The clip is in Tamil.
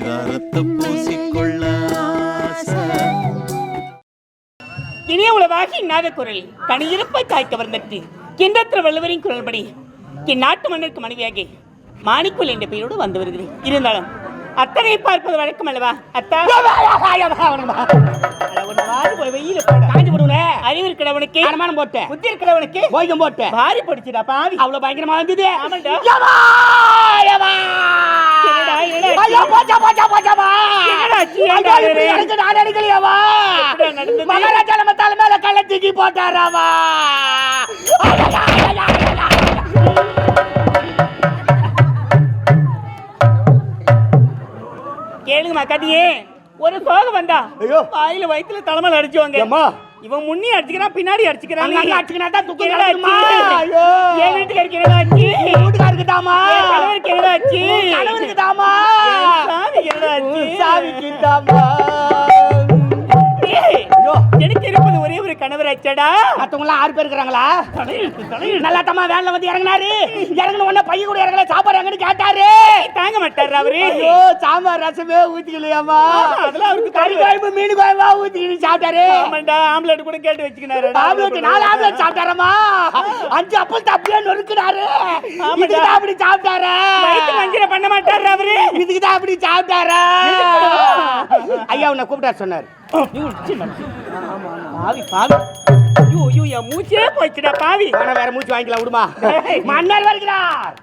பூசிக்கொள்ள. இனிய உளவாகி இன்னாத குரல் கனியிருப்பை தாய் கவர்ந்தட்டு கிண்டத்திர வள்ளுவரின் குரல்படி என் நாட்டு மன்னருக்கு மனைவியாகி மாணிக்குள் என்ற பெயரோடு வந்து வருகிறேன். இருந்தாலும் அத்தனை பார்ப்பது வழக்கம் அல்லவா? அத்தா. வெயில காஞ்சி போடுவனே அறிவு இருக்கிறவனுக்கு அனுமானம் போட்டேன் புத்தி இருக்கிறவனுக்கு பாரி படிச்சுடா பாவி. அவ்வளவு பயங்கரமா வந்தது. ஆமாண்டா ஐயோ, போச்சா, போச்சா, போச்சாமா. எனக்கு நான்? மகாராஜா நம்ம தலை மேல கல்லை தூக்கி போட்டாராமா. ஐயா. கேளுங்க கதையே ஒரு சோகம் வந்தா ஐயோ. வாயில வயித்துல தலைமையில அடிச்சுவாங்க ஏம்மா? இவன் முன்னி அடிச்சுக்கிறான் பின்னாடி அடிச்சுக்கிறான் அடிச்சுக்கினா தான் துக்கம். என் ஆச்சு உன் வீட்டுக்காருக்கு தாமா? என் கணவருக்கு என்னடா ஆச்சு உன் கணவருக்கு தாமா? சாமிக்கு என்னடா ஆச்சு உன் சாமிக்கு தாமா? கணவர் ஆச்சடா மத்தவங்க எல்லாம் ஆறு பேர் இருக்கிறாங்களா? தலையெழுத்து தலையெழுத்து. நல்லா தம்மா வேன்ல வந்து இறங்குனாரு. இறங்குன உடனே பைய கூட இறங்கல சாப்பாடு எங்கன்னு கேட்டாரு? தாங்க மாட்டாரு அவரு. ஐயோ சாம்பார் ரசமே ஊத்திக்கலையாமா அதெல்லாம் அவருக்கு கறி குழம்பு மீன் குழம்பா ஊத்திக்கிட்டு சாப்பிட்டாரு. ஆமாண்டா ஆம்லெட் கூட கேட்டு வச்சுக்கினாரு. ஆம்லெட் நாலு ஆம்லெட் சாப்பிட்டாரமா அஞ்சு அப்பல் தப்பியே நொறுக்குனாரு. அப்படி சாப்பிட்டாரு. மஞ்சள் பண்ண மாட்டாரு அவரு. இதுக்கு தான் அப்படி சாப்பிட்டாரு. ஐயா உன்னை கூப்பிட்டாரு சொன்னாரு. பாவி பாவி. ஐயோ ஐயோ என் மூச்சே போச்சுடா பாவி. வேற மூச்சு வாங்கிக்கலாம் விடுமா. மன்னர் வருகிறார்.